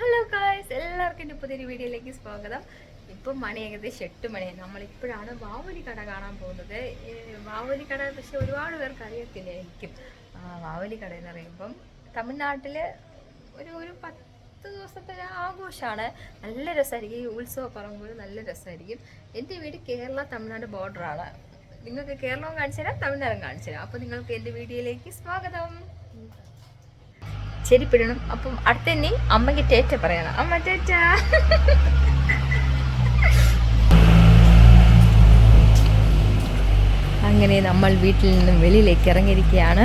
Hello guys എല്ലാവർക്കും എന്റെ പുതിയൊരു വീഡിയോയിലേക്ക് സ്വാഗതം. ഇപ്പം മണി ഏകദേശം എട്ട് മണിയായി. നമ്മളിപ്പോഴാണ് വാവലി കട കാണാൻ പോകുന്നത്. വാവലി കട പക്ഷെ ഒരുപാട് പേർക്ക് അറിയത്തില്ലായിരിക്കും വാവലി കട എന്ന് പറയുമ്പം തമിഴ്നാട്ടിൽ ഒരു ഒരു പത്ത് ദിവസത്തെ ഒരു ആഘോഷമാണ്. നല്ല രസമായിരിക്കും. ഈ ഉത്സവ പറമ്പ് നല്ല രസമായിരിക്കും. എന്റെ വീട് കേരള തമിഴ്നാട് ബോർഡറാണ് നിങ്ങൾക്ക് കേരളവും കാണിച്ചു തരാം തമിഴ്നാടും കാണിച്ചു തരാം അപ്പോൾ നിങ്ങൾക്ക് എന്റെ വീഡിയോയിലേക്ക് സ്വാഗതം. ചെരിപ്പിടണം. അപ്പം അടുത്ത നീ അമ്മയ്ക്ക് ടേറ്റ പറയണം. അമ്മ ടേറ്റ. അങ്ങനെ നമ്മൾ വീട്ടിൽ നിന്നും വെളിയിലേക്ക് ഇറങ്ങിയിരിക്കുകയാണ്.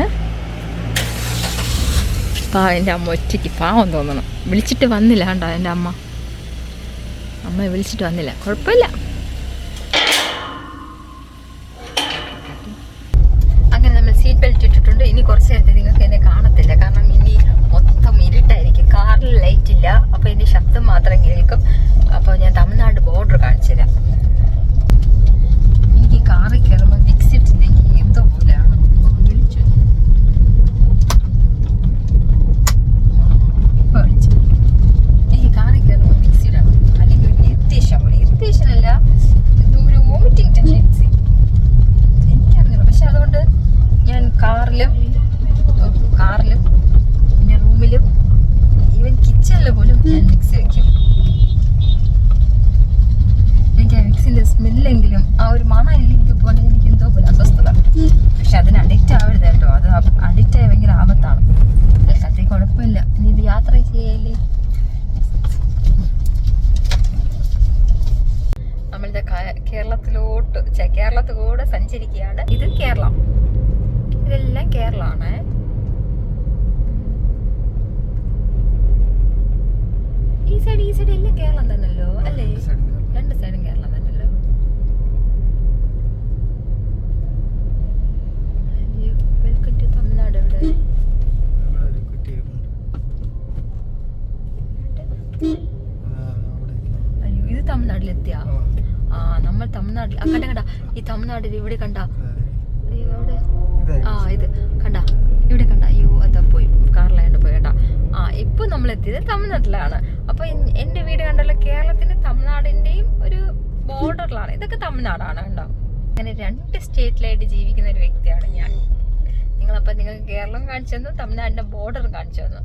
പാവം എന്റെ അമ്മ ഒറ്റയ്ക്ക് പാവം തോന്നണം. വിളിച്ചിട്ട് വന്നില്ല കണ്ടോ എന്റെ അമ്മ? അമ്മ വിളിച്ചിട്ട് വന്നില്ല. കുഴപ്പമില്ല. ശബ്ദം മാത്രം കേൾക്കും. അപ്പോൾ ഞാൻ തമിഴ്നാട് ബോർഡർ കാണിച്ചു തരാം എനിക്ക് കാറിൽ കയറുമ്പോൾ വിക്സിറ്റ് ഇല്ലെങ്കിൽ എന്തോ പോലെയാണ് ഓ, വിളിച്ചു ഇപ്പൊ വിളിച്ചു എനിക്ക് കാറിൽ കയറുമ്പോൾ വിക്സിഡാണ് അല്ലെങ്കിൽ ഒരു ഇറിറ്റേഷൻ പോലെ ഇറിറ്റേഷൻ അല്ല എന്തോ ഒരു വോമിറ്റിംഗ് ടെൻഡൻസി എനിക്കറിയില്ല പക്ഷെ അതുകൊണ്ട് ഞാൻ കാറിലും കാറിലും പിന്നെ റൂമിലും ഈവൻ കിച്ചണിൽ പോലും ഞാൻ മിക്സി വെക്കും എനിക്ക് ആ മിക്സിന്റെ സ്മെല്ലെങ്കിലും ആ ഒരു മണം ഇല്ലെങ്കിൽ പോലെ എനിക്ക് എന്തോ പോലെ അസ്വസ്ഥത പക്ഷെ അതിന് അഡിക്റ്റ് ആവരുത് കേട്ടോ അത് അഡിക്റ്റ് ആയ ഭയങ്കര ആപത്താണ് തൽക്കാലത്തേക്ക് കുഴപ്പമില്ല ഇനി ഇത് യാത്ര ചെയ്യല്ലേ നമ്മളിത് ക- കേരളത്തിലോട്ട് ഛെ, സഞ്ചരിക്കുകയാണ് ഇത് കേരളം. ഇതെല്ലാം കേരളമാണ് ഈ സൈഡ് ഈ സൈഡ് എല്ലാം കേരളം തന്നെയല്ലോ അല്ലേ രണ്ട് സൈഡും കേരളം തന്നെയല്ലോ വെൽക്കം ടു തമിഴ്നാട് ഇവിടെ അയ്യോ ഇത് തമിഴ്നാട്ടിലെത്തിയാ ആ നമ്മൾ തമിഴ്നാട്ടിൽ ആ, കണ്ട കണ്ട ഈ തമിഴ്നാട്ടിൽ ഇവിടെ കണ്ട അയ്യോ അവിടെ ആ ഇത് കണ്ട ഇവിടെ കണ്ട അയ്യോ അതാ പോയി കാറിലായോണ്ട് പോയി കേട്ടാ ആ ഇപ്പൊ നമ്മൾ എത്തിയത് തമിഴ്നാട്ടിലാണ്. അപ്പൊ എന്റെ വീട് കണ്ടല്ലോ കേരളത്തിന്റെ തമിഴ്നാടിന്റെയും ഒരു ബോർഡറിലാണ്. ഇതൊക്കെ തമിഴ്നാടാണ് കണ്ടോ അങ്ങനെ രണ്ട് സ്റ്റേറ്റിലായിട്ട് ജീവിക്കുന്ന ഒരു വ്യക്തിയാണ് ഞാൻ. നിങ്ങളപ്പൊ നിങ്ങൾക്ക് കേരളം കാണിച്ചു തന്നു തമിഴ്നാടിന്റെ ബോർഡർ കാണിച്ചു തന്നു.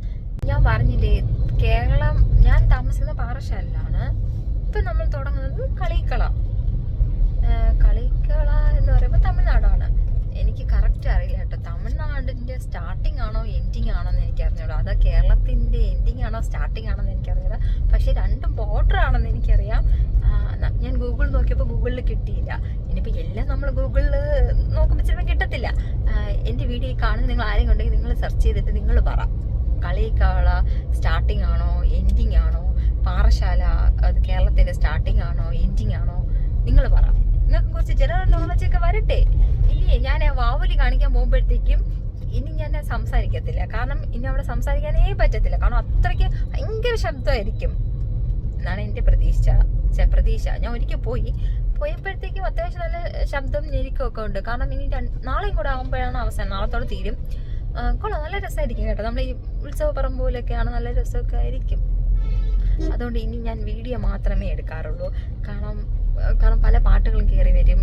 ഞാൻ പറഞ്ഞില്ലേ കേരളം ഞാൻ താമസിക്കുന്ന പാറശാലയിലാണ് ഇപ്പൊ നമ്മൾ തുടങ്ങുന്നത് കളിക്കള. കളിക്കള എന്ന് പറയുമ്പോൾ തമിഴ്നാടാണ്. എനിക്ക് കറക്റ്റ് അറിയില്ല ആണോ സ്റ്റാർട്ടിംഗ് ആണെന്ന് എനിക്കറിയാം പക്ഷെ രണ്ടും ബോർഡർ ആണെന്ന് എനിക്കറിയാം. ഞാൻ ഗൂഗിൾ നോക്കിയപ്പോൾ ഗൂഗിളിൽ കിട്ടിയില്ല. ഇനിയിപ്പോൾ എല്ലാം നമ്മൾ ഗൂഗിളിൽ നോക്കുമ്പോൾ ചിലപ്പോൾ കിട്ടത്തില്ല. എന്റെ വീഡിയോ കാണുന്ന നിങ്ങൾ ആരെങ്കിലും ഉണ്ടെങ്കിൽ നിങ്ങൾ സെർച്ച് ചെയ്തിട്ട് നിങ്ങൾ പറ. കളിക്കാള സ്റ്റാർട്ടിംഗ് ആണോ എൻഡിങ് ആണോ പാറശാല അത് കേരളത്തിന്റെ സ്റ്റാർട്ടിംഗ് ആണോ എൻഡിങ് ആണോ നിങ്ങൾ പറ. നിങ്ങൾക്ക് കുറച്ച് ജനറൽ നോളജ് ഒക്കെ വരട്ടെ. ഇല്ലേ? ഞാൻ വാവുലി കാണിക്കാൻ പോകുമ്പോഴത്തേക്കും ഇനി ഞാൻ സംസാരിക്കത്തില്ല. കാരണം ഇനി അവിടെ സംസാരിക്കാനേ പറ്റത്തില്ല. കാരണം അത്രയ്ക്ക് ഭയങ്കര ശബ്ദമായിരിക്കും എന്നാണ് എന്റെ പ്രതീക്ഷ. പ്രതീക്ഷ. ഞാൻ ഒരിക്കൽ പോയി. പോയപ്പോഴത്തേക്കും അത്യാവശ്യം നല്ല ശബ്ദം ഞെരുക്കമൊക്കെ ഉണ്ട്. കാരണം ഇനി നാളെയും കൂടെ ആകുമ്പോഴാണ് അവസാനം. നാളത്തോടെ തീരും. കൊള്ളാം. നല്ല രസമായിരിക്കും കേട്ടോ. നമ്മൾ ഈ ഉത്സവ പറമ്പോലൊക്കെയാണ് നല്ല രസമൊക്കെ ആയിരിക്കും. അതുകൊണ്ട് ഇനി ഞാൻ വീഡിയോ മാത്രമേ എടുക്കാറുള്ളൂ. കാരണം കാരണം പല പാട്ടുകളും കയറി വരും.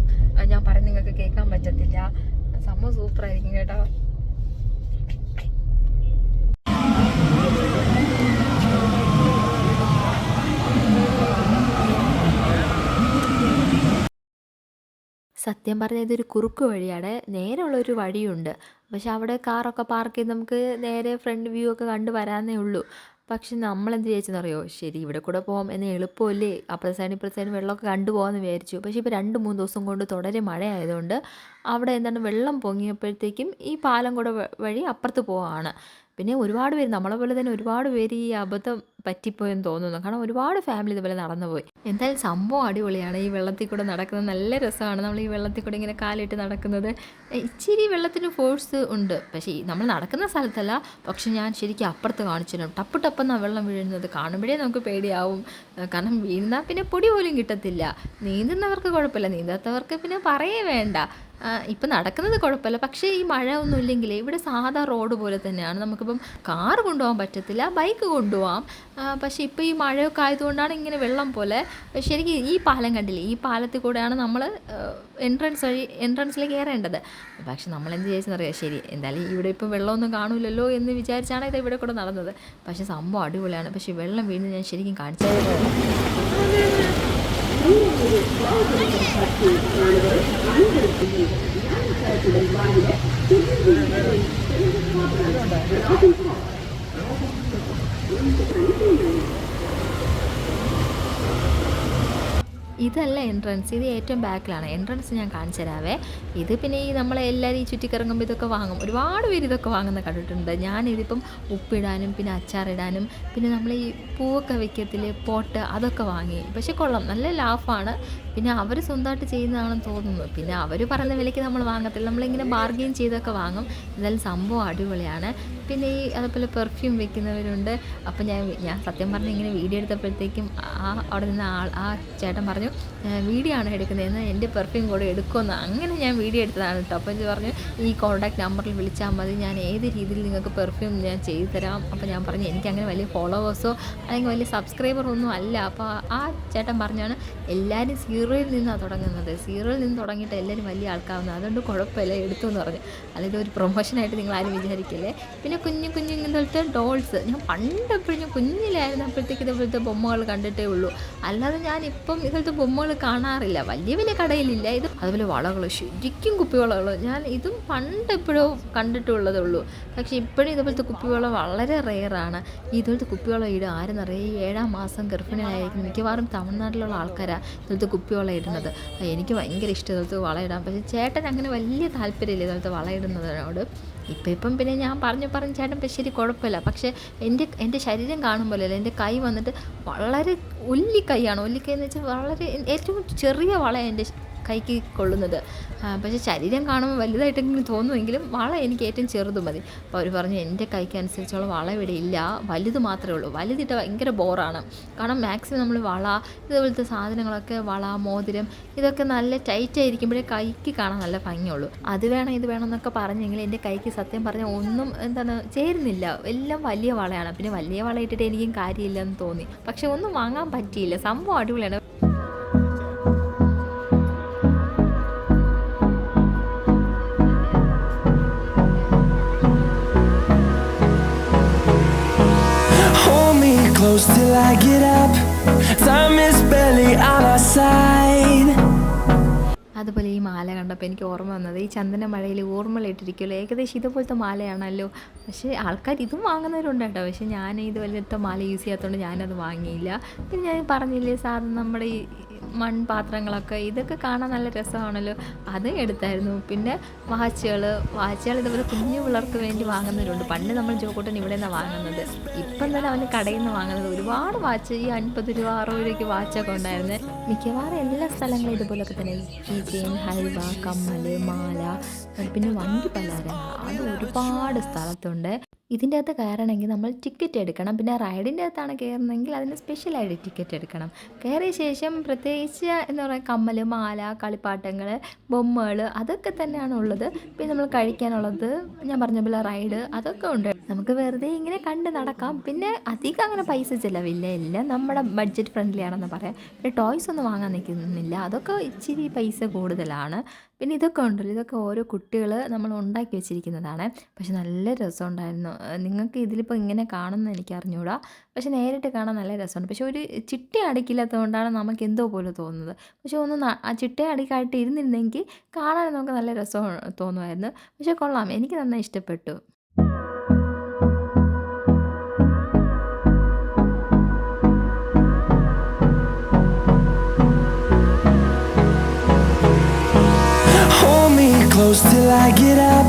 ഞാൻ പറഞ്ഞ നിങ്ങൾക്ക് കേൾക്കാൻ പറ്റത്തില്ല. സംഭവം സൂപ്പറായിരിക്കും കേട്ടോ. സത്യം പറഞ്ഞാൽ ഇതൊരു കുറുക്ക് വഴിയാണ്. നേരെയുള്ള ഒരു വഴിയുണ്ട്. പക്ഷെ അവിടെ കാറൊക്കെ പാർക്ക് ചെയ്ത് നമുക്ക് നേരെ ഫ്രണ്ട് വ്യൂ ഒക്കെ കണ്ടു വരാനേ ഉള്ളൂ. പക്ഷെ നമ്മളെന്ത് വിചാരിച്ചെന്നറിയോ? ശരി ഇവിടെ കൂടെ പോകാം എന്ന് എളുപ്പമല്ലേ? അപ്പുറത്തെ സൈഡ് ഇപ്പുറത്തെ സൈഡ് വെള്ളമൊക്കെ കണ്ടുപോകാമെന്ന് വിചാരിച്ചു. പക്ഷേ ഇപ്പോൾ രണ്ട് മൂന്ന് ദിവസം കൊണ്ട് തുടരെ മഴയായതുകൊണ്ട് അവിടെ എന്താണ് വെള്ളം പൊങ്ങിയപ്പോഴത്തേക്കും ഈ പാലം കൂടെ വഴി അപ്പുറത്ത് പോവാണ്. പിന്നെ ഒരുപാട് പേര് നമ്മളെ പോലെ തന്നെ ഒരുപാട് പേര് ഈ അബദ്ധം പറ്റിപ്പോയെന്ന് തോന്നുന്നു. കാരണം ഒരുപാട് ഫാമിലി ഇതുപോലെ നടന്നുപോയി. എന്തായാലും സംഭവം അടിപൊളിയാണ്. ഈ വെള്ളത്തിൽ കൂടെ നടക്കുന്നത് നല്ല രസമാണ്. നമ്മൾ ഈ വെള്ളത്തിൽ കൂടെ ഇങ്ങനെ കാലിട്ട് നടക്കുന്നത്. ഇച്ചിരി വെള്ളത്തിന് ഫോഴ്സ് ഉണ്ട്. പക്ഷേ നമ്മൾ നടക്കുന്ന സ്ഥലത്തല്ല. പക്ഷെ ഞാൻ ശരിക്കും അപ്പുറത്ത് കാണിച്ചിരുന്നു ടപ്പ് ടപ്പ് ടപ്പെന്നാണ് വെള്ളം വീഴുന്നത്. കാണുമ്പോഴേ നമുക്ക് പേടിയാവും. കാരണം വീഴുന്നാൽ പിന്നെ പൊടി പോലും കിട്ടത്തില്ല. നീന്തുന്നവർക്ക് കുഴപ്പമില്ല. നീന്താത്തവർക്ക് പിന്നെ പറയേ വേണ്ട. ഇപ്പം നടക്കുന്നത് കുഴപ്പമില്ല. പക്ഷേ ഈ മഴ ഒന്നും ഇല്ലെങ്കിൽ ഇവിടെ സാധാ റോഡ് പോലെ തന്നെയാണ്. നമുക്കിപ്പം കാർ കൊണ്ടുപോകാൻ പറ്റത്തില്ല. ബൈക്ക് കൊണ്ടുപോകാം. പക്ഷേ ഇപ്പോൾ ഈ മഴയൊക്കെ ആയതുകൊണ്ടാണ് ഇങ്ങനെ വെള്ളം പോലെ. ശരിക്കും ഈ പാലം കണ്ടില്ലേ? ഈ പാലത്തിൽ കൂടെയാണ് നമ്മൾ എൻട്രൻസ് വഴി എൻട്രൻസിലേക്ക് കയറേണ്ടത്. പക്ഷെ നമ്മൾ എന്ത് വിചാരിച്ചെന്നറിയാം? ശരി എന്തായാലും ഇവിടെ ഇപ്പോൾ വെള്ളമൊന്നും കാണൂലല്ലോ എന്ന് വിചാരിച്ചാണ് ഇത് ഇവിടെ കൂടെ നടന്നത്. പക്ഷെ സംഭവം അടിപൊളിയാണ്. പക്ഷേ വെള്ളം വീണ് ഞാൻ ശരിക്കും കാണിച്ചത് ഇതല്ല എൻട്രൻസ് ഇത് ഏറ്റവും ബാക്കിലാണ് എൻട്രൻസ് ഞാൻ കാണിച്ചു തരാവേ. ഇത് പിന്നെ ഈ നമ്മളെ എല്ലാവരും ഈ ചുറ്റിക്കറങ്ങുമ്പോൾ ഇതൊക്കെ വാങ്ങും. ഒരുപാട് പേര് ഇതൊക്കെ വാങ്ങുന്ന കണ്ടിട്ടുണ്ട്. ഞാനിതിപ്പം ഉപ്പിടാനും പിന്നെ അച്ചാറിടാനും പിന്നെ നമ്മൾ ഈ പൂവൊക്കെ വയ്ക്കത്തിൽ പോട്ട് അതൊക്കെ വാങ്ങി. പക്ഷെ കൊള്ളാം. നല്ല ലാഭമാണ് പിന്നെ അവർ സ്വന്തമായിട്ട് ചെയ്യുന്നതാണെന്ന് തോന്നുന്നു. പിന്നെ അവർ പറഞ്ഞ വിലയ്ക്ക് നമ്മൾ വാങ്ങത്തില്ല. നമ്മളിങ്ങനെ ബാർഗെയിൻ ചെയ്തൊക്കെ വാങ്ങും. എന്നാലും സംഭവം അടിപൊളിയാണ്. പിന്നെ ഈ അതുപോലെ പെർഫ്യൂം വെക്കുന്നവരുണ്ട്. അപ്പം ഞാൻ ഞാൻ സത്യം പറഞ്ഞ് ഇങ്ങനെ വീഡിയോ എടുത്തപ്പോഴത്തേക്കും ആ അവിടെ നിന്ന് ആൾ ആ ചേട്ടൻ പറഞ്ഞു വീഡിയോ ആണ് എടുക്കുന്നതെന്ന്? എന്റെ പെർഫ്യൂം കൂടെ എടുക്കുമെന്ന്. അങ്ങനെ ഞാൻ വീഡിയോ എടുത്തതാണ് കേട്ടോ. അപ്പോൾ ഇത് പറഞ്ഞു ഈ കോൺടാക്ട് നമ്പറിൽ വിളിച്ചാൽ മതി. ഞാൻ ഏത് രീതിയിൽ നിങ്ങൾക്ക് പെർഫ്യൂം ഞാൻ ചെയ്തു തരാം. അപ്പോൾ ഞാൻ പറഞ്ഞു എനിക്ക് അങ്ങനെ വലിയ ഫോളോവേഴ്സോ അല്ലെങ്കിൽ വലിയ സബ്സ്ക്രൈബറോ ഒന്നും അല്ല. അപ്പോൾ ആ ചേട്ടൻ പറഞ്ഞാണ് എല്ലാവരും സീറോയിൽ നിന്നാണ് തുടങ്ങുന്നത്. സീറോയിൽ നിന്ന് തുടങ്ങിയിട്ട് എല്ലാവരും വലിയ ആൾക്കാവുന്നത് അതുകൊണ്ട് കുഴപ്പമില്ല എടുത്തു എന്ന് പറഞ്ഞു. അല്ലെങ്കിൽ ഒരു പ്രൊമോഷനായിട്ട് നിങ്ങൾ ആരും വിചാരിക്കില്ലേ? പിന്നെ കുഞ്ഞു കുഞ്ഞു ഇങ്ങനത്തെ ഡോൾസ് ഞാൻ പണ്ട് എപ്പോഴും കുഞ്ഞിലായിരുന്നു കുഞ്ഞിലായിരുന്നപ്പോഴത്തേക്ക് ഇതുപോലത്തെ ബൊമ്മകൾ കണ്ടിട്ടേ ഉള്ളൂ. അല്ലാതെ ഞാൻ ഇപ്പം ഇതുപോലത്തെ ബൊമ്മകൾ കാണാറില്ല. വലിയ വലിയ കടയിലില്ല. ഇത് അതുപോലെ വളകൾ ശരിക്കും കുപ്പിവളകൾ ഞാൻ ഇതും പണ്ട് എപ്പോഴോ കണ്ടിട്ടുള്ളതേ ഉള്ളൂ പക്ഷേ ഇപ്പോഴും ഇതുപോലത്തെ കുപ്പിവള വളരെ റെയറാണ്. ഇതുപോലത്തെ കുപ്പിവള ഇടും ആരെന്നറിയാം ഈ ഏഴാം മാസം ഗർഭിണിയായിരിക്കും മിക്കവാറും തമിഴ്നാട്ടിലുള്ള ആൾക്കാരാണ് ഇതുപോലത്തെ കുപ്പിവള ഇടുന്നത്. എനിക്ക് ഭയങ്കര ഇഷ്ടം ഇതുപോലത്തെ വള ഇടാൻ. പക്ഷേ ചേട്ടൻ അങ്ങനെ വലിയ താല്പര്യമില്ല ഇതുപോലത്തെ വള ഇടുന്നതിനോട്. ഇപ്പം ഇപ്പം പിന്നെ ഞാൻ പറഞ്ഞു പറഞ്ഞു ചേട്ടൻ ഇപ്പം ശരി കുഴപ്പമില്ല. പക്ഷേ എന്റെ എന്റെ ശരീരം കാണുമ്പോഴല്ല എന്റെ കൈ വന്നിട്ട് വളരെ ഒല്ലിക്കൈയാണ്. ഒല്ലിക്കൈ എന്ന് വെച്ചാൽ വളരെ ഏറ്റവും ചെറിയ വള എന്റെ കൈക്ക് കൊള്ളുന്നത് പക്ഷേ ശരീരം കാണുമ്പോൾ വലുതായിട്ടെങ്കിലും തോന്നുമെങ്കിലും വള എനിക്ക് ഏറ്റവും ചെറുത് മതി. അപ്പോൾ അവർ പറഞ്ഞു എന്റെ കൈക്ക് അനുസരിച്ചുള്ള വള ഇവിടെ ഇല്ല. വലുത് മാത്രമേ ഉള്ളൂ. വലുതിട്ട് ഭയങ്കര ബോറാണ്. കാരണം മാക്സിമം നമ്മൾ വള ഇതുപോലത്തെ സാധനങ്ങളൊക്കെ വള മോതിരം ഇതൊക്കെ നല്ല ടൈറ്റ് ആയിരിക്കുമ്പോഴേ കൈക്ക് കാണാൻ നല്ല ഭംഗിയുള്ളൂ. അത് വേണം ഇത് വേണം എന്നൊക്കെ പറഞ്ഞെങ്കിൽ എന്റെ കൈക്ക് സത്യം പറഞ്ഞാൽ ഒന്നും എന്താണ് ചേരുന്നില്ല. എല്ലാം വലിയ വളയാണ്. പിന്നെ വലിയ വള ഇട്ടിട്ട് എനിക്കും കാര്യമില്ലെന്ന് തോന്നി. പക്ഷെ ഒന്നും വാങ്ങാൻ പറ്റിയില്ല. സംഭവം അടിപൊളിയാണ്. Close till I get up. Time is barely on our side. അതുപോലെ ഈ മാല കണ്ടപ്പോൾ എനിക്ക് ഓർമ്മ വന്നത് ഈ ചന്ദന മഴയിൽ ഓർമ്മയിട്ടിരിക്കുമല്ലോ ഏകദേശം ഇതുപോലത്തെ മാലയാണല്ലോ പക്ഷേ ആൾക്കാർ ഇതും വാങ്ങുന്നവരുണ്ട് കേട്ടോ പക്ഷേ ഞാൻ ഇതുപോലത്തെ മാല യൂസ് ചെയ്യാത്തതുകൊണ്ട് ഞാനത് വാങ്ങിയില്ല പിന്നെ ഞാൻ പറഞ്ഞില്ലേ സാധനം നമ്മുടെ ഈ മൺപാത്രങ്ങളൊക്കെ ഇതൊക്കെ കാണാൻ നല്ല രസമാണല്ലോ. അത് എടുത്തായിരുന്നു. പിന്നെ വാച്ചുകൾ വാച്ചുകൾ ഇതുപോലെ കുഞ്ഞു പിള്ളേർക്ക് വേണ്ടി വാങ്ങുന്നവരുണ്ട്. പണ്ട് നമ്മൾ ജോക്കോട്ടൻ ഇവിടെ നിന്നാണ് വാങ്ങുന്നത്. ഇപ്പം തന്നെ അവന് കടയിൽ നിന്ന് വാങ്ങുന്നത്. ഒരുപാട് വാച്ച് ഈ അൻപത് രൂപ അറുപത് രൂപയ്ക്ക് വാച്ചൊക്കെ ഉണ്ടായിരുന്നു. മിക്കവാറും എല്ലാ സ്ഥലങ്ങളും ഇതുപോലൊക്കെ തന്നെ. ഈ ചെയിൻ ഹൽവ കമ്മൽ മാല പിന്നെ വണ്ടി പലഹാരങ്ങൾ. അത് ഒരുപാട് സ്ഥലത്തുണ്ട്. ഇതിന്റെ അകത്ത് കയറണമെങ്കിൽ നമ്മൾ ടിക്കറ്റ് എടുക്കണം. പിന്നെ റൈഡിന്റെ അകത്താണ് കയറുന്നതെങ്കിൽ അതിന് സ്പെഷ്യലായിട്ട് ടിക്കറ്റ് എടുക്കണം. കയറിയ ശേഷം പ്രത്യേകിച്ച് എന്ന് പറയുന്ന കമ്മൽ മാല കളിപ്പാട്ടങ്ങൾ ബൊമ്മകൾ അതൊക്കെ തന്നെയാണ് ഉള്ളത്. പിന്നെ നമ്മൾ കഴിക്കാനുള്ളത് ഞാൻ പറഞ്ഞ പോലെ റൈഡ് അതൊക്കെ ഉണ്ട്. നമുക്ക് വെറുതെ ഇങ്ങനെ കണ്ട് നടക്കാം. പിന്നെ അധികം അങ്ങനെ പൈസ ചിലവില്ല. എല്ലാം നമ്മുടെ ബഡ്ജറ്റ് ഫ്രണ്ട്ലി ആണെന്ന് പറയാം. പിന്നെ ടോയ്സ് ഒന്നും വാങ്ങാൻ നിൽക്കുന്നില്ല അതൊക്കെ ഇച്ചിരി പൈസ കൂടുതലാണ്. പിന്നെ ഇതൊക്കെ ഉണ്ടല്ലോ. ഇതൊക്കെ ഓരോ കുട്ടികൾ നമ്മൾ ഉണ്ടാക്കി വെച്ചിരിക്കുന്നതാണ്. പക്ഷെ നല്ല രസമുണ്ടായിരുന്നു. നിങ്ങൾക്ക് ഇതിലിപ്പോൾ ഇങ്ങനെ കാണുമെന്ന് എനിക്ക് അറിഞ്ഞൂടാ. പക്ഷെ നേരിട്ട് കാണാൻ നല്ല രസമുണ്ട്. പക്ഷെ ഒരു ചിട്ട അടിക്കില്ലാത്തതുകൊണ്ടാണ് നമുക്ക് എന്തോ പോലെ തോന്നുന്നത്. പക്ഷെ ഒന്ന് ആ ചിട്ട അടിക്കായിട്ട് ഇരുന്നിരുന്നെങ്കിൽ കാണാൻ നമുക്ക് നല്ല രസം തോന്നുമായിരുന്നു. പക്ഷെ കൊള്ളാം. എനിക്ക് നന്നായി ഇഷ്ടപ്പെട്ടു. Close till I get up.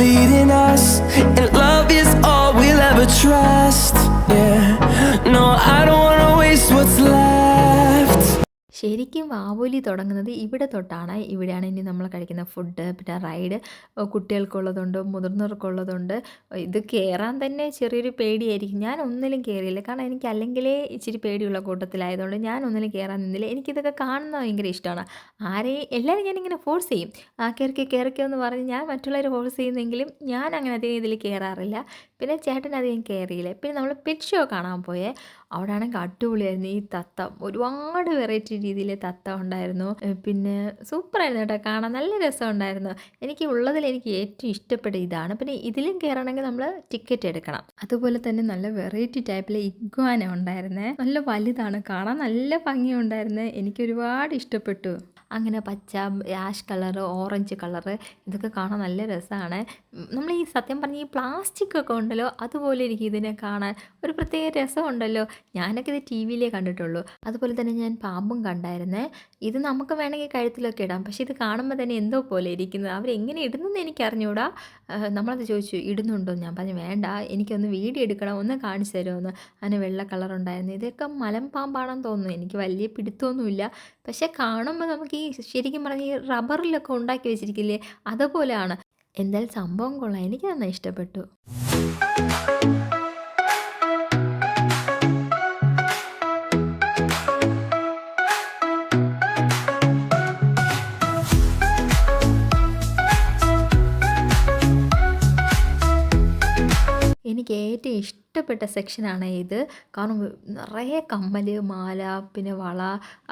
Leading us, ശരിക്കും വാവോലി തുടങ്ങുന്നത് ഇവിടെ തൊട്ടാണ്. ഇവിടെയാണ് ഇനി നമ്മൾ കഴിക്കുന്ന ഫുഡ് പിന്നെ റൈഡ് കുട്ടികൾക്കുള്ളതുണ്ട് മുതിർന്നവർക്കുള്ളതുണ്ട്. ഇത് കയറാൻ തന്നെ ചെറിയൊരു പേടിയായിരിക്കും. ഞാൻ ഒന്നിലും കയറിയില്ല കാരണം എനിക്ക് അല്ലെങ്കിലേ ഇച്ചിരി പേടിയുള്ള കൂട്ടത്തിലായതുകൊണ്ട് ഞാൻ ഒന്നിലും കയറാൻ നിന്നില്ല. എനിക്കിതൊക്കെ കാണുന്ന ഭയങ്കര ഇഷ്ടമാണ്. ആരെയും എല്ലാവരും ഞാനിങ്ങനെ ഫോഴ്സ് ചെയ്യും. ആ കയറിക്കോ കയറിക്കോ പറഞ്ഞ് ഞാൻ മറ്റുള്ളവർ ഫോഴ്സ് ചെയ്യുന്നെങ്കിലും ഞാൻ അങ്ങനെ അധികം ഇതിൽ കയറാറില്ല പിന്നെ ചേട്ടൻ അധികം കയറിയില്ല പിന്നെ നമ്മൾ പെറ്റ് ഷോ കാണാൻ പോയേ. അവിടെ ആണെങ്കിൽ അടിപൊളിയായിരുന്നു. ഈ തത്ത ഒരുപാട് വെറൈറ്റി രീതിയിൽ തത്ത ഉണ്ടായിരുന്നു. പിന്നെ സൂപ്പറായിരുന്നു കേട്ടോ കാണാൻ. നല്ല രസം ഉണ്ടായിരുന്നു എനിക്ക് ഉള്ളതിൽ എനിക്ക് ഏറ്റവും ഇഷ്ടപ്പെട്ട ഇതാണ്. പിന്നെ ഇതിലും കയറണമെങ്കിൽ നമ്മൾ ടിക്കറ്റ് എടുക്കണം. അതുപോലെ തന്നെ നല്ല വെറൈറ്റി ടൈപ്പിലെ ഇഗ്വാന ഉണ്ടായിരുന്നേ. നല്ല വലുതാണ്. കാണാൻ നല്ല ഭംഗിയുണ്ടായിരുന്നു. എനിക്ക് ഒരുപാട് ഇഷ്ടപ്പെട്ടു. അങ്ങനെ പച്ച ആഷ് കളറ് ഓറഞ്ച് കളറ് ഇതൊക്കെ കാണാൻ നല്ല രസമാണ്. നമ്മൾ ഈ സത്യം പറഞ്ഞ ഈ പ്ലാസ്റ്റിക് ഒക്കെ ഉണ്ടല്ലോ അതുപോലെ എനിക്ക് ഇതിനെ കാണാൻ ഒരു പ്രത്യേക രസമുണ്ടല്ലോ. ഞാനൊക്കെ ഇത് ടി വിയിലേ കണ്ടിട്ടുള്ളൂ. അതുപോലെ തന്നെ ഞാൻ പാമ്പും കണ്ടായിരുന്നേ. ഇത് നമുക്ക് വേണമെങ്കിൽ കഴുത്തിലൊക്കെ ഇടാം. പക്ഷേ ഇത് കാണുമ്പോൾ തന്നെ എന്തോ പോലെ ഇരിക്കുന്നത്. അവരെങ്ങനെ ഇടുന്നെന്ന് എനിക്ക് അറിഞ്ഞുകൂടാ നമ്മളത് ചോദിച്ചു ഇടുന്നുണ്ടോ? ഞാൻ പറഞ്ഞു വേണ്ട. എനിക്കൊന്ന് വീഡിയോ എടുക്കണം. ഒന്ന് കാണിച്ചു തരുമെന്ന് അതിന് വെള്ള കളർ ഉണ്ടായിരുന്നു. ഇതൊക്കെ മലമ്പാമ്പാണെന്ന് തോന്നുന്നു. എനിക്ക് വലിയ പിടുത്തമൊന്നുമില്ല. പക്ഷേ കാണുമ്പോൾ നമുക്ക് ഈ ശരിക്കും പറഞ്ഞാൽ ഈ റബ്ബറിലൊക്കെ ഉണ്ടാക്കി വെച്ചിരിക്കില്ലേ അതുപോലെയാണ്. എന്തായാലും സംഭവം കൊള്ളാം. എനിക്ക് നന്നായി ഇഷ്ടപ്പെട്ടു. ഇഷ്ടപ്പെട്ട സെക്ഷനാണ് ഇത്. കാരണം നിറയെ കമ്മൽ മാല പിന്നെ വള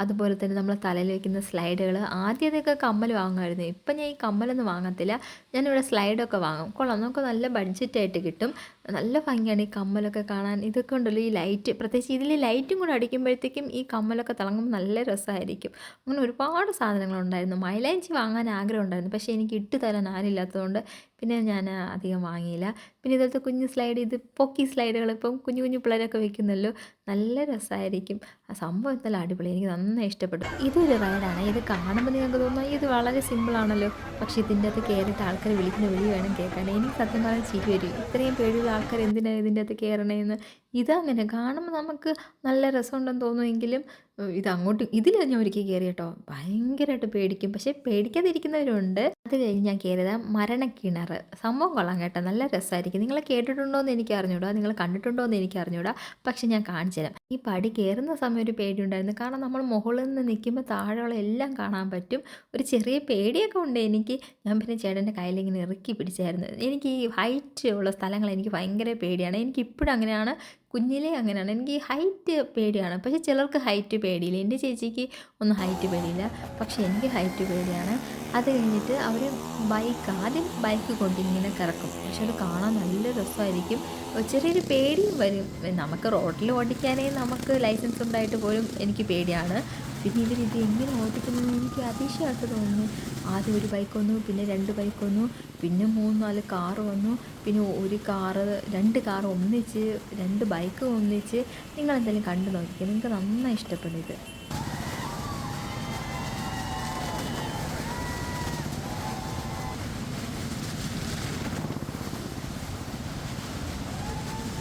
അതുപോലെ തന്നെ നമ്മൾ തലയിൽ വയ്ക്കുന്ന സ്ലൈഡുകൾ ആദ്യമൊക്കെ കമ്മൽ വാങ്ങുമായിരുന്നു. ഇപ്പം ഞാൻ ഈ കമ്മലൊന്നും വാങ്ങത്തില്ല. ഞാനിവിടെ സ്ലൈഡൊക്കെ വാങ്ങും. കൊള്ളാം. നമുക്ക് നല്ല ബഡ്ജറ്റായിട്ട് കിട്ടും. നല്ല ഭംഗിയാണ് ഈ കമ്മലൊക്കെ കാണാൻ. ഇതൊക്കെ ഉണ്ടല്ലോ ഈ ലൈറ്റ്. പ്രത്യേകിച്ച് ഇതിൽ ലൈറ്റും കൂടെ അടിക്കുമ്പോഴത്തേക്കും ഈ കമ്മലൊക്കെ തിളങ്ങുമ്പോൾ നല്ല രസമായിരിക്കും അങ്ങനെ ഒരുപാട് സാധനങ്ങളുണ്ടായിരുന്നു മൈലാഞ്ചി വാങ്ങാൻ ആഗ്രഹം ഉണ്ടായിരുന്നു. പക്ഷേ എനിക്ക് ഇട്ട് തരാൻ ആരില്ലാത്തതുകൊണ്ട് പിന്നെ ഞാൻ അധികം വാങ്ങിയില്ല. പിന്നെ ഇതൊക്കെ കുഞ്ഞ് സ്ലൈഡ് ഇത് പൊക്കി സ്ലൈഡുകൾ ഇപ്പം കുഞ്ഞു കുഞ്ഞു പിള്ളേരൊക്കെ വെക്കുന്നല്ലോ. നല്ല രസമായിരിക്കും ആ സംഭവം എന്തായാലും അടിപൊളി. എനിക്ക് നന്നായി ഇഷ്ടപ്പെട്ടു. ഇതൊരു റൈഡാണ് ഇത് കാണുമ്പോൾ നിങ്ങൾക്ക് തോന്നുന്നു ഇത് വളരെ സിമ്പിളാണല്ലോ പക്ഷേ ഇതിന്റെ അകത്ത് കയറിയിട്ട് ആൾക്കാർ വിളിക്കുന്ന വിളി വേണം കേൾക്കാൻ. എനിക്ക് സത്യം പറഞ്ഞാൽ ചിരി വരും. ഇത്രയും പേടിയുള്ള ആൾക്കാർ എന്തിനാണ് ഇതിന്റെ അകത്ത് കയറണേന്ന് ഇതങ്ങനെ കാണുമ്പോൾ നമുക്ക് നല്ല രസമുണ്ടെന്ന് തോന്നുമെങ്കിലും ഇത് അങ്ങോട്ട് ഇതിൽ ഞാൻ ഒരിക്കൽ കയറി കേട്ടോ ഭയങ്കരമായിട്ട് പേടിക്കും. പക്ഷേ പേടിക്കാതിരിക്കുന്നവരുണ്ട്. അത് കഴിഞ്ഞ് ഞാൻ കയറിയത് മരണക്കിണർ സംഭവം കൊള്ളാം കേട്ടോ. നല്ല രസമായിരിക്കും. നിങ്ങൾ കേട്ടിട്ടുണ്ടോ എന്ന് എനിക്ക് അറിഞ്ഞൂടാ. നിങ്ങൾ കണ്ടിട്ടുണ്ടോ എന്ന് എനിക്ക് അറിഞ്ഞൂടാ. പക്ഷെ ഞാൻ കാണിച്ചു തരാം. ഈ പടി കയറുന്ന സമയം ഒരു പേടി ഉണ്ടായിരുന്നു കാരണം നമ്മൾ മുകളിൽ നിന്ന് നിൽക്കുമ്പോൾ താഴെയുള്ള എല്ലാം കാണാൻ പറ്റും. ഒരു ചെറിയ പേടിയൊക്കെ ഉണ്ട് എനിക്ക്. ഞാൻ പിന്നെ ചേട്ടന്റെ കയ്യിൽ ഇങ്ങനെ ഇറുക്കി പിടിച്ചായിരുന്നു. എനിക്ക് ഈ ഹൈറ്റ് ഉള്ള സ്ഥലങ്ങൾ എനിക്ക് ഭയങ്കര പേടിയാണ്. എനിക്ക് ഇപ്പോഴും അങ്ങനെയാണ്. കുഞ്ഞിലേ അങ്ങനെയാണ്. എനിക്ക് ഹൈറ്റ് പേടിയാണ്. പക്ഷേ ചിലർക്ക് ഹൈറ്റ് പേടിയില്ല. എന്റെ ചേച്ചിക്ക് ഒന്നും ഹൈറ്റ് പേടിയില്ല. പക്ഷേ എനിക്ക് ഹൈറ്റ് പേടിയാണ്. അത് കഴിഞ്ഞിട്ട് അവർ ബൈക്ക് ആദ്യം ബൈക്ക് കൊണ്ടിങ്ങനെ കിറക്കും. പക്ഷെ അത് കാണാൻ നല്ല രസമായിരിക്കും. ചെറിയൊരു പേടിയും വരും. നമുക്ക് റോഡിൽ ഓടിക്കാനേ നമുക്ക് ലൈസൻസ് ഉണ്ടായിട്ട് പോലും എനിക്ക് പേടിയാണ്. പിന്നെ ഇവർ ഇത് എങ്ങനെ ഓടിക്കുന്നു എനിക്ക് അതിശയമായിട്ട് തോന്നുന്നു. ആദ്യം ഒരു ബൈക്ക് വന്നു പിന്നെ രണ്ട് ബൈക്ക് വന്നു പിന്നെ മൂന്ന് നാല് കാറ് വന്നു പിന്നെ ഒരു കാറ് രണ്ട് കാറ് ഒന്നിച്ച് രണ്ട് ബൈക്ക് ഒന്നിച്ച് നിങ്ങൾ എന്തായാലും കണ്ടു നോക്കിക്കുക നിങ്ങൾക്ക് നന്നായി ഇഷ്ടപ്പെടും ഇത്.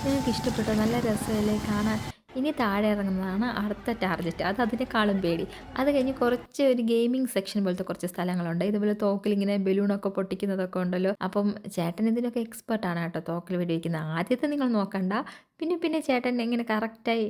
നിങ്ങൾക്ക് ഇഷ്ടപ്പെട്ടോ? നല്ല രസമല്ലേ? കാണാൻ ഇനി താഴെ ഇറങ്ങുന്നതാണ് അടുത്ത ടാർഗറ്റ്. അത് അതിനേക്കാളും പേടി. അത് കഴിഞ്ഞ് കുറച്ച് ഒരു ഗെയിമിംഗ് സെക്ഷൻ പോലത്തെ കുറച്ച് സ്ഥലങ്ങളുണ്ട്. ഇതുപോലെ തോക്കിൽ ഇങ്ങനെ ബലൂണൊക്കെ പൊട്ടിക്കുന്നതൊക്കെ ഉണ്ടല്ലോ. അപ്പം ചേട്ടൻ ഇതിനൊക്കെ എക്സ്പെർട്ടാണ് കേട്ടോ തോക്കിൽ വെടിവെക്കുന്നത്. ആദ്യത്തെ നിങ്ങൾ നോക്കണ്ട. പിന്നെ പിന്നെ ചേട്ടൻ ഇങ്ങനെ കറക്റ്റായി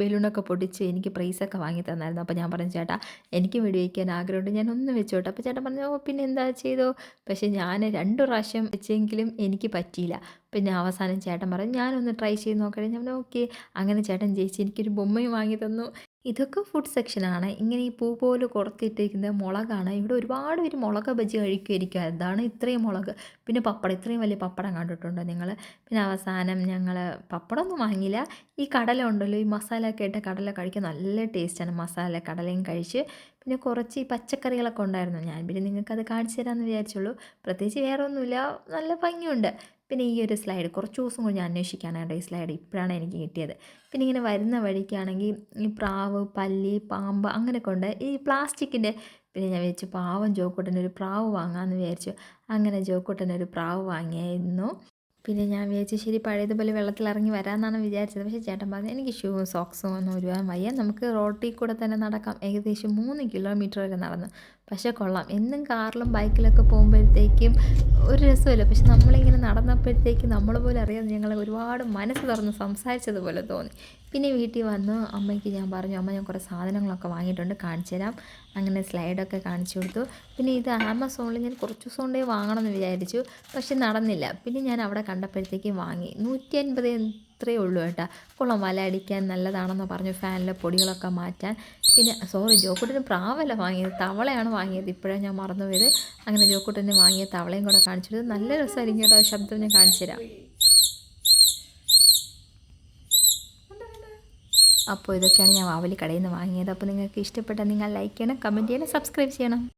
ബലൂണൊക്കെ പൊടിച്ച് എനിക്ക് പ്രൈസൊക്കെ വാങ്ങി തന്നായിരുന്നു. അപ്പോൾ ഞാൻ പറഞ്ഞു ചേട്ടാ എനിക്ക് വെടിവെക്കാൻ ആഗ്രഹമുണ്ട്. ഞാൻ ഒന്ന് വെച്ചോട്ടെ. അപ്പോൾ ചേട്ടൻ പറഞ്ഞു ഓ പിന്നെ എന്താ ചെയ്തോ? പക്ഷേ ഞാൻ രണ്ട് പ്രാവശ്യം വെച്ചെങ്കിലും എനിക്ക് പറ്റിയില്ല. പിന്നെ അവസാനം ചേട്ടൻ പറഞ്ഞു ഞാനൊന്ന് ട്രൈ ചെയ്ത് നോക്കട്ടെ. ഞാൻ ഓക്കെ. അങ്ങനെ ചേട്ടൻ ജയിച്ച് എനിക്കൊരു ബൊമ്മയും വാങ്ങി തന്നു. ഇതൊക്കെ ഫുഡ് സെക്ഷനാണ് ഇങ്ങനെ ഈ പൂ പോലെ കുറത്തിട്ടിരിക്കുന്ന മുളകാണ്. ഇവിടെ ഒരുപാട് പേര് മുളക് ബജി കഴിക്കുമായിരിക്കും അതാണ് ഇത്രയും മുളക്. പിന്നെ പപ്പടം. ഇത്രയും വലിയ പപ്പടം കണ്ടിട്ടുണ്ടോ നിങ്ങൾ പിന്നെ അവസാനം ഞങ്ങൾ പപ്പടമൊന്നും വാങ്ങിയില്ല. ഈ കടല ഉണ്ടല്ലോ ഈ മസാല ഒക്കെ ഇട്ട കടല കഴിക്കാൻ നല്ല ടേസ്റ്റാണ് മസാല കടലയും കഴിച്ച് പിന്നെ കുറച്ച് ഈ പച്ചക്കറികളൊക്കെ ഉണ്ടായിരുന്നു. ഞാൻ പിന്നെ നിങ്ങൾക്കത് കാണിച്ചു തരാമെന്ന് വിചാരിച്ചുള്ളൂ. പ്രത്യേകിച്ച് വേറെ ഒന്നുമില്ല നല്ല ഭംഗിയുണ്ട്. പിന്നെ ഈ ഒരു സ്ലൈഡ് കുറച്ച് ദിവസം കൂടി ഞാൻ അന്വേഷിക്കാനായിട്ട് ഈ സ്ലൈഡ് ഇപ്പോഴാണ് എനിക്ക് കിട്ടിയത്. പിന്നെ ഇങ്ങനെ വരുന്ന വഴിക്കാണെങ്കിൽ ഈ പ്രാവ് പല്ലി പാമ്പ് അങ്ങനെയൊക്കെ ഉണ്ട്. ഈ പ്ലാസ്റ്റിക്കിന്റെ പിന്നെ ഞാൻ വിചാരിച്ചു പാവം ജോക്കൂട്ടന്റെ ഒരു പ്രാവ് വാങ്ങാമെന്ന് വിചാരിച്ചു. അങ്ങനെ ജോക്കൂട്ടന്റെ ഒരു പ്രാവ് വാങ്ങിയായിരുന്നു. പിന്നെ ഞാൻ വിചാരിച്ചു ശരി പഴയതുപോലെ വെള്ളത്തിൽ ഇറങ്ങി വരാമെന്നാണ് വിചാരിച്ചത്. പക്ഷേ ചേട്ടൻ പറഞ്ഞു എനിക്ക് ഷൂവും സോക്സും ഒന്നും ഒരുപാട് വയ്യ. നമുക്ക് റോട്ടിൽ കൂടെ തന്നെ നടക്കാം. ഏകദേശം മൂന്ന് കിലോമീറ്റർ വരെ നടന്നു. പക്ഷേ കൊള്ളാം. എന്നും കാറിലും ബൈക്കിലൊക്കെ പോകുമ്പോഴത്തേക്കും ഒരു രസമില്ല. പക്ഷെ നമ്മളിങ്ങനെ നടന്നപ്പോഴത്തേക്കും നമ്മൾ പോലും അറിയാതെ ഞങ്ങൾ ഒരുപാട് മനസ്സ് തുറന്ന് സംസാരിച്ചതുപോലെ തോന്നി. പിന്നെ വീട്ടിൽ വന്ന് അമ്മയ്ക്ക് ഞാൻ പറഞ്ഞു അമ്മ ഞാൻ കുറേ സാധനങ്ങളൊക്കെ വാങ്ങിയിട്ടുണ്ട് കാണിച്ചു തരാം. അങ്ങനെ സ്ലൈഡൊക്കെ കാണിച്ചു കൊടുത്തു. പിന്നെ ഇത് ആമസോണിൽ ഞാൻ കുറച്ച് ദിവസം കൊണ്ടേ വാങ്ങണമെന്ന് വിചാരിച്ചു. പക്ഷെ നടന്നില്ല. പിന്നെ ഞാൻ അവിടെ കണ്ടപ്പോഴത്തേക്കും വാങ്ങി. നൂറ്റി അൻപത് ഇത്രയേ ഉള്ളൂ കേട്ടോ. കുളം വല അടിക്കാൻ നല്ലതാണെന്ന് പറഞ്ഞു ഫാനിലെ പൊടികളൊക്കെ മാറ്റാൻ. പിന്നെ സോറി ജോക്കുട്ടിന് പ്രാവല്ല വാങ്ങിയത് തവളയാണ് വാങ്ങിയത്. ഇപ്പോഴാണ് ഞാൻ മറന്നുപോയത് അങ്ങനെ ജോക്കുട്ടിന് വാങ്ങിയ തവളയും കൂടെ കാണിച്ചിട്ട് നല്ല രസമായിരിക്കും കേട്ടോ ശബ്ദം ഞാൻ കാണിച്ചു തരാം. അപ്പോൾ ഇതൊക്കെയാണ് ഞാൻ വാവലി കടയിൽ നിന്ന് വാങ്ങിയത്. അപ്പോൾ നിങ്ങൾക്ക് ഇഷ്ടപ്പെട്ടാൽ നിങ്ങൾ ലൈക്ക് ചെയ്യണം കമന്റ് ചെയ്യണം സബ്സ്ക്രൈബ് ചെയ്യണം.